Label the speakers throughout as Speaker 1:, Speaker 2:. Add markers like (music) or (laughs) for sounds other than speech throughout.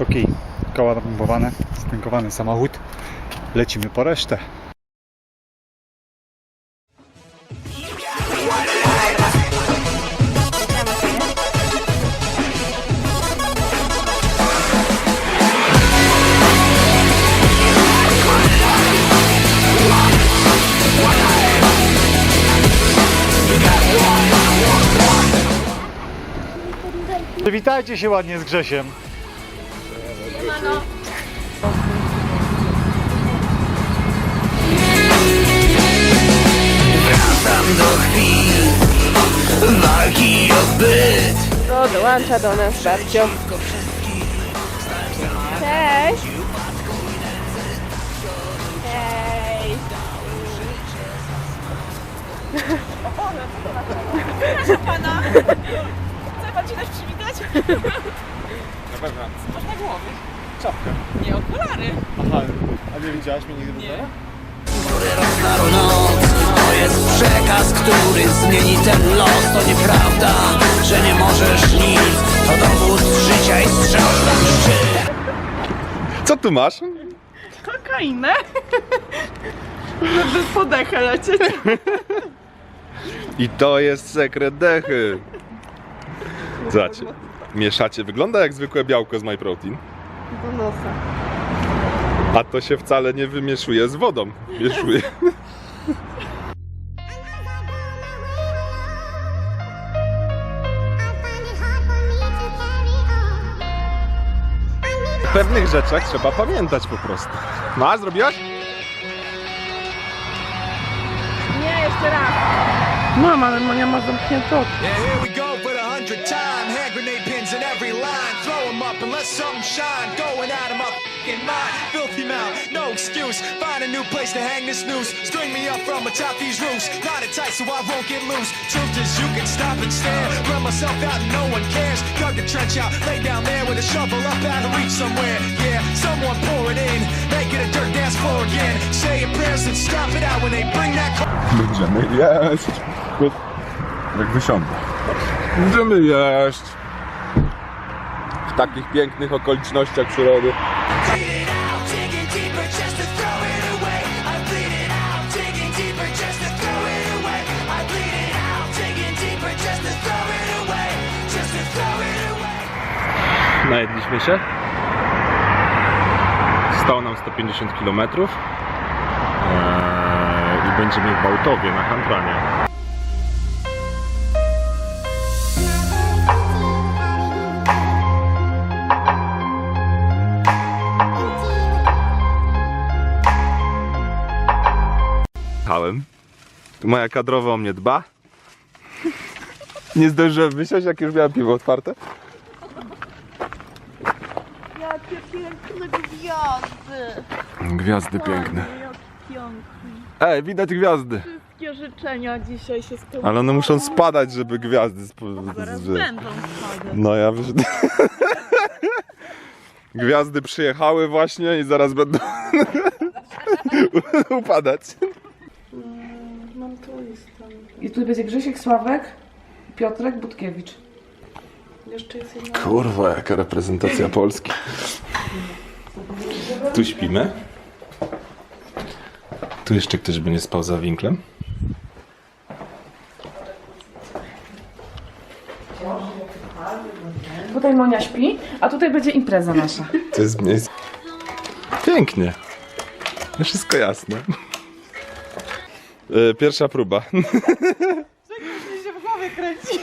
Speaker 1: Okej, koła napompowane, stankowany samochód. Lecimy po resztę. Witajcie się ładnie z Grzesiem.
Speaker 2: Wracam do chwil walki o byt
Speaker 3: No, dołącza do nas babcio. Cześć! Hej! (laughs)
Speaker 4: Chce pan ci też przywitać? Masz na głowie.
Speaker 1: Czapkę.
Speaker 4: Nie, okulary.
Speaker 1: Aha, a nie widziałaś mnie nigdy
Speaker 4: Nie.
Speaker 2: Który rozdarł noc To jest przekaz, który zmieni ten los To nieprawda, że nie możesz nic To dowód życia i strzał na szczyt
Speaker 5: Co tu masz?
Speaker 4: Kokainę. Żeby po dechę lecieć.
Speaker 5: I to jest sekret dechy. Zobaczcie. Mieszacie. Wygląda jak zwykłe białko z MyProtein.
Speaker 4: Do nosa.
Speaker 5: A to się wcale nie wymieszuje z wodą. Mieszuje. (laughs) W pewnych rzeczach trzeba pamiętać po prostu. No a zrobiłaś?
Speaker 3: Nie, jeszcze raz.
Speaker 4: Mam, ale Monia ma zamknięte oczy.
Speaker 6: Grenade pins in every line. Throw 'em up and let something shine. Going out of my mind. Filthy mouth, no excuse. Find a new place to hang this noose. String me up from atop these roofs. Knot it tight so I won't get loose. Truth is, you can stop and stare. Run myself out and no one cares. Dug a trench out, lay down there with a shovel up out of reach somewhere. Yeah, someone pour it in. Make it a dirt dance floor again. Saying prayers and stop it out when they bring that.
Speaker 5: Będziemy jeść. Jak wysiądę. Będziemy jeść. W takich pięknych okolicznościach przyrody. Najedliśmy się. Stało nam 150 km. Eee, I będziemy w Bałtowie na Handlanie. Moja kadrowa o mnie dba. Nie zdążyłem wysiąść, jak już miałem piwo otwarte.
Speaker 3: Jakie piękne gwiazdy.
Speaker 5: Gwiazdy piękne.
Speaker 3: Jak.
Speaker 5: Ej, widać gwiazdy.
Speaker 3: Wszystkie życzenia dzisiaj się spełniły.
Speaker 5: Ale one muszą spadać, żeby gwiazdy sp-
Speaker 3: Zaraz
Speaker 5: z-
Speaker 3: będą spadać.
Speaker 5: No ja wysz... (laughs) Gwiazdy przyjechały właśnie i zaraz będą (laughs) upadać.
Speaker 4: I tu będzie Grzesiek Sławek, Piotrek Budkiewicz. Jeszcze jest jedna.
Speaker 5: Kurwa, jaka reprezentacja Polski. Tu śpimy. Tu jeszcze ktoś będzie spał za winklem.
Speaker 4: Tutaj Monia śpi, a tutaj będzie impreza nasza.
Speaker 5: To jest miejsce. Pięknie. Wszystko jasne. E, Pierwsza próba.
Speaker 4: się w głowie kręci.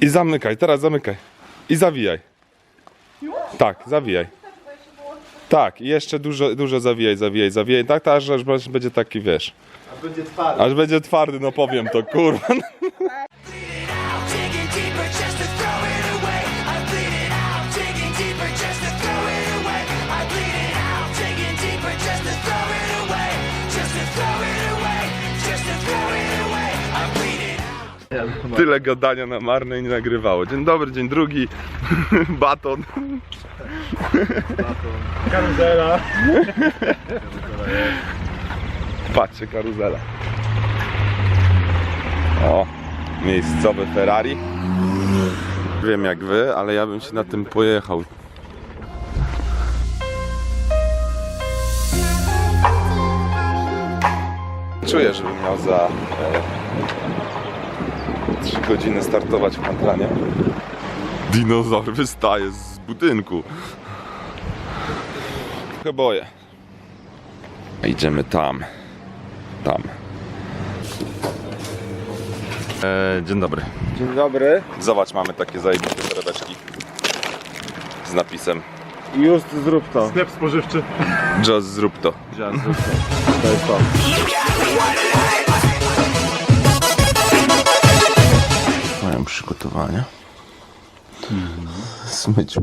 Speaker 5: I zamykaj, teraz zamykaj. I zawijaj. Tak, zawijaj. Tak, i jeszcze dużo, dużo zawijaj, zawijaj, zawijaj. Tak, tak, aż, aż będzie taki, wiesz. Aż będzie twardy. Aż będzie twardy, no powiem to, kurwa.
Speaker 2: Bleed it out, digging deeper
Speaker 5: Tyle gadania na marne i nie nagrywało. Dzień dobry, dzień drugi. (laughs) Baton.
Speaker 1: Karuzela.
Speaker 5: Patrzcie, karuzela. O, miejscowe Ferrari. wiem jak wy, ale ja bym się na tym pojechał. Czuję, żebym miał za e, 3 godziny startować w Pantranie. Dinozaur wystaje z budynku. Trochę boję. Idziemy tam. Tam. E, dzień dobry.
Speaker 1: Dzień dobry.
Speaker 5: Zobacz, mamy takie zajebiste torebeczki z napisem
Speaker 1: Just zrób to.
Speaker 7: Sklep spożywczy.
Speaker 5: Just zrób to.
Speaker 1: Just zrób to. To jest to.
Speaker 5: Mają przygotowania. (laughs) Smyciu.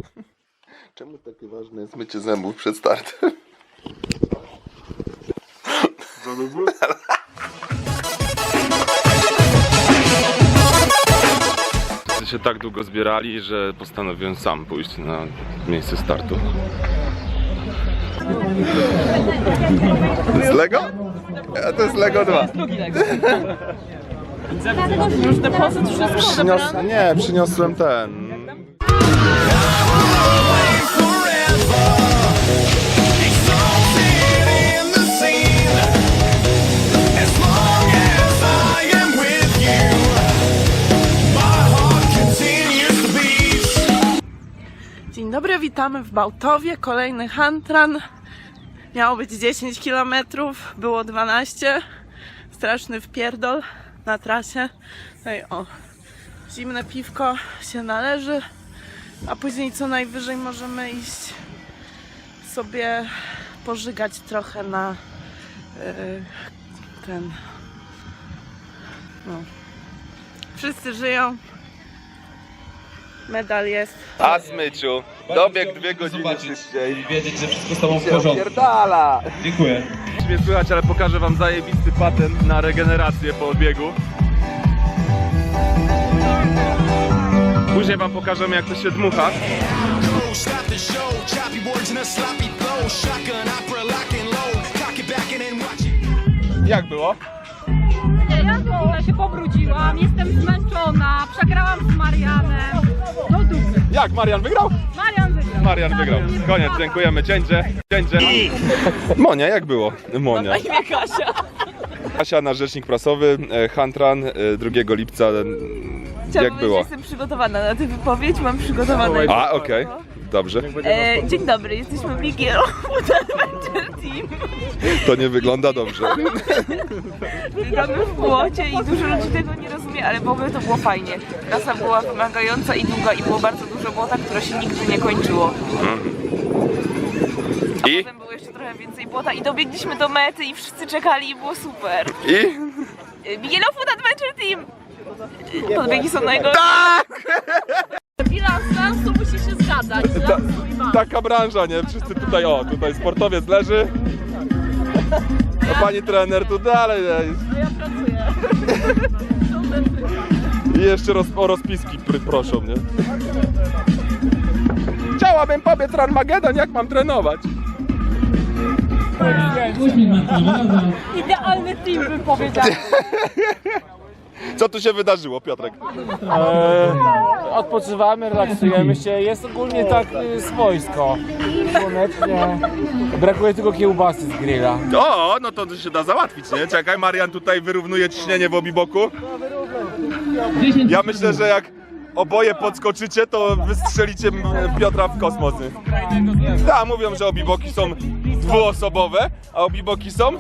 Speaker 5: Czemu takie ważne jest mycie zębów przed startem? Wszyscy się tak długo zbierali, że postanowiłem sam pójść na miejsce startu. To jest Lego? A to jest Lego 2.
Speaker 3: Już depozyt wszystko
Speaker 5: Przynios... Nie, przyniosłem ten.
Speaker 3: Dzień dobry, witamy w Bałtowie. Kolejny Hantran. Miało być 10 km, było 12. Straszny wpierdol na trasie. Tutaj o, zimne piwko się należy, a później co najwyżej możemy iść sobie pożygać trochę na yy, ten. No. Wszyscy żyją. Medal jest.
Speaker 5: A Smyciu, dobieg dwie godziny szybciej.
Speaker 7: Wiedzieć, że wszystko z tobą w porządku.
Speaker 5: Pierdala!
Speaker 7: Dziękuję.
Speaker 5: Nie słychać, ale pokażę wam zajebisty patent na regenerację po odbiegu. Później wam pokażemy jak to się dmucha.
Speaker 6: Stop the show, choppy words in a sloppy flow. Shotgun opera lock and load. Cock it back and then watch it.
Speaker 5: Jak było?
Speaker 8: Ja się pobrudziłam, jestem zmęczona, przegrałam z Marianem.
Speaker 5: Jak? Marian wygrał?
Speaker 8: Marian wygrał.
Speaker 5: Marian wygrał. Koniec, dziękujemy. Cięcie. Cięcie. Monia, jak było? Monia.
Speaker 3: imię Kasia.
Speaker 5: Kasia, nasz rzecznik prasowy, e, Hantran, e, 2 lipca. e, Jak
Speaker 3: powiedzieć,
Speaker 5: było?
Speaker 3: że jestem przygotowana na tę wypowiedź, mam przygotowane.
Speaker 5: A, okej. Dobrze.
Speaker 3: E, dzień dobry, jesteśmy Bigiel Adventure Team.
Speaker 5: To nie wygląda dobrze.
Speaker 3: Gramy w błocie i dużo ludzi tego nie rozumie, ale w ogóle to było fajnie. Trasa była wymagająca i długa i było bardzo dużo błota, które się nigdy nie kończyło.
Speaker 5: I?
Speaker 3: Potem było jeszcze trochę więcej błota i dobiegliśmy do mety i wszyscy czekali i było super.
Speaker 5: I?
Speaker 3: Food Adventure Team! Podbiegi są najgorsze.
Speaker 8: Bilans lansu musi się zgadzać. (laughs)
Speaker 5: Ta, taka branża, nie? Wszyscy tutaj, o, tutaj sportowiec leży. A pani trener tu dalej. nie?
Speaker 8: Ja pracuję.
Speaker 5: I jeszcze roz, o rozpiski pr- proszą, nie? Chciałabym pobiec Ranmagedon, jak mam trenować?
Speaker 8: Idealny team bym powiedział. (laughs)
Speaker 5: Co tu się wydarzyło, Piotrek?
Speaker 7: Odpoczywamy, relaksujemy się. Jest ogólnie tak y, swojsko. Słonecznie. Brakuje tylko kiełbasy z grilla.
Speaker 5: O, no to się da załatwić, nie? Czekaj, Marian tutaj wyrównuje ciśnienie w obiboku. Ja myślę, że jak oboje podskoczycie, to wystrzelicie m, Piotra w kosmos. Tak, mówią, że obiboki są dwuosobowe, a obiboki są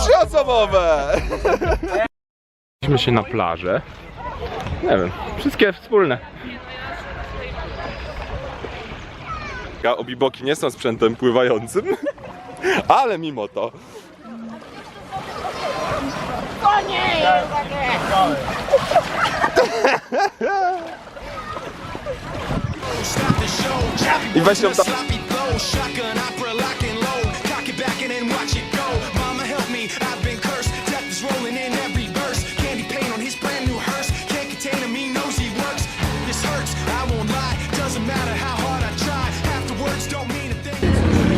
Speaker 5: trzyosobowe. Idźmy się na plażę. Nie wiem, wszystkie wspólne. Ja obiboki nie są sprzętem pływającym, (laughs) ale mimo to.
Speaker 6: Stop the show, choppy
Speaker 5: I weź ją tam.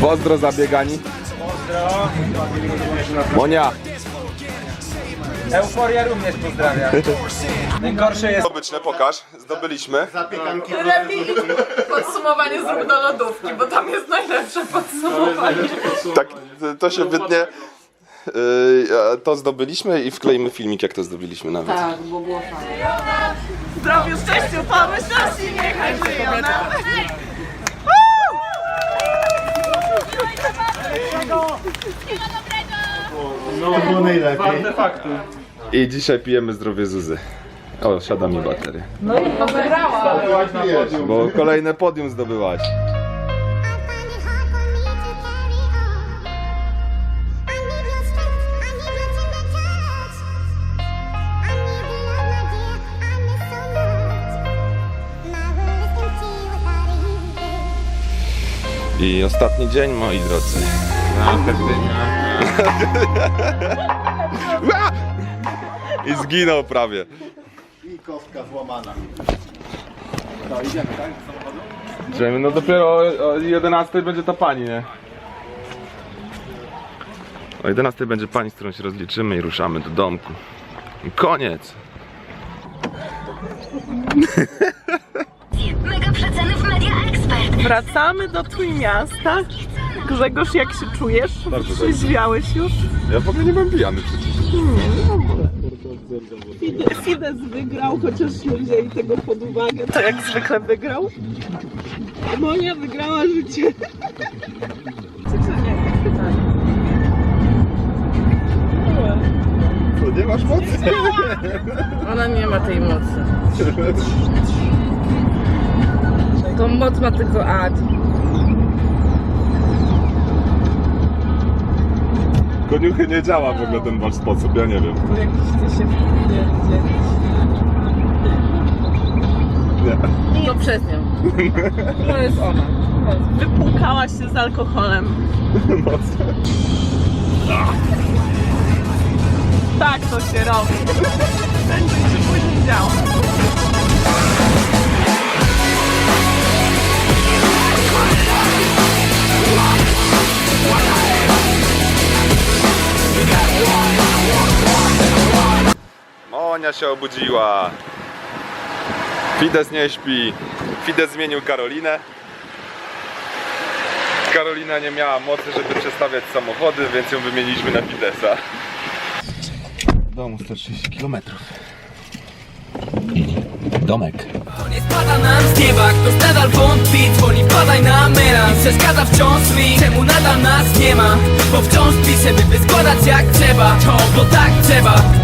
Speaker 5: Pozdro zabiegani. Monia.
Speaker 7: Euforia również pozdrawia.
Speaker 6: Force in.
Speaker 7: Najgorsze jest...
Speaker 5: Zdobyczne, pokaż. Zdobyliśmy.
Speaker 3: Podsumowanie zrób do lodówki, bo tam jest najlepsze podsumowanie.
Speaker 5: Tak, to- się wytnie. Yy, to zdobyliśmy i wkleimy filmik, jak to zdobyliśmy nawet.
Speaker 3: Tak, bo było fajnie. Zdrowiu, szczęściu, pomyślności, niechaj żyją nam.
Speaker 5: I dzisiaj pijemy zdrowie Zuzy. O, siada mi bateria.
Speaker 3: No i to wygrała.
Speaker 5: Bo kolejne podium zdobyłaś. I ostatni dzień, moi drodzy. (laughs) I zginął prawie. Idziemy, no dopiero o, o 11 będzie ta pani, nie? O 11 będzie pani, z którą się rozliczymy i ruszamy do domku. I koniec. (laughs)
Speaker 3: Wracamy do Trójmiasta. Grzegorz, jak się czujesz?
Speaker 5: Bardzo
Speaker 3: Trzeźwiałeś już?
Speaker 5: Ja w ogóle nie byłem pijany przecież.
Speaker 3: Fides wygrał, chociaż nie wzięli tego pod uwagę. To jak zwykle wygrał. Monia wygrała życie.
Speaker 5: To nie masz mocy?
Speaker 3: Ona nie ma tej mocy. (laughs) Tą moc ma tylko Adi.
Speaker 5: Koniuchy nie działa w ogóle ten wasz sposób, ja nie wiem.
Speaker 3: Jakiś ty się.
Speaker 5: Nie.
Speaker 3: To przez nią. (laughs) To jest ona. Wypłukałaś się z alkoholem.
Speaker 5: Mocno.
Speaker 3: Tak to się robi. Będzie się później działo.
Speaker 5: Monia się obudziła. Fides nie śpi. Fides zmienił Karolinę. Karolina nie miała mocy, żeby przestawiać samochody, więc ją wymieniliśmy na Fidesa. Domu 130 km. Domek.
Speaker 2: Nie spada nam z nieba, ktoś nadal wątpi Dzwoni, padaj na mera I przeszkadza wciąż mi Czemu nadal nas nie ma? Bo wciąż piszę, by wyskładać jak trzeba To, bo tak trzeba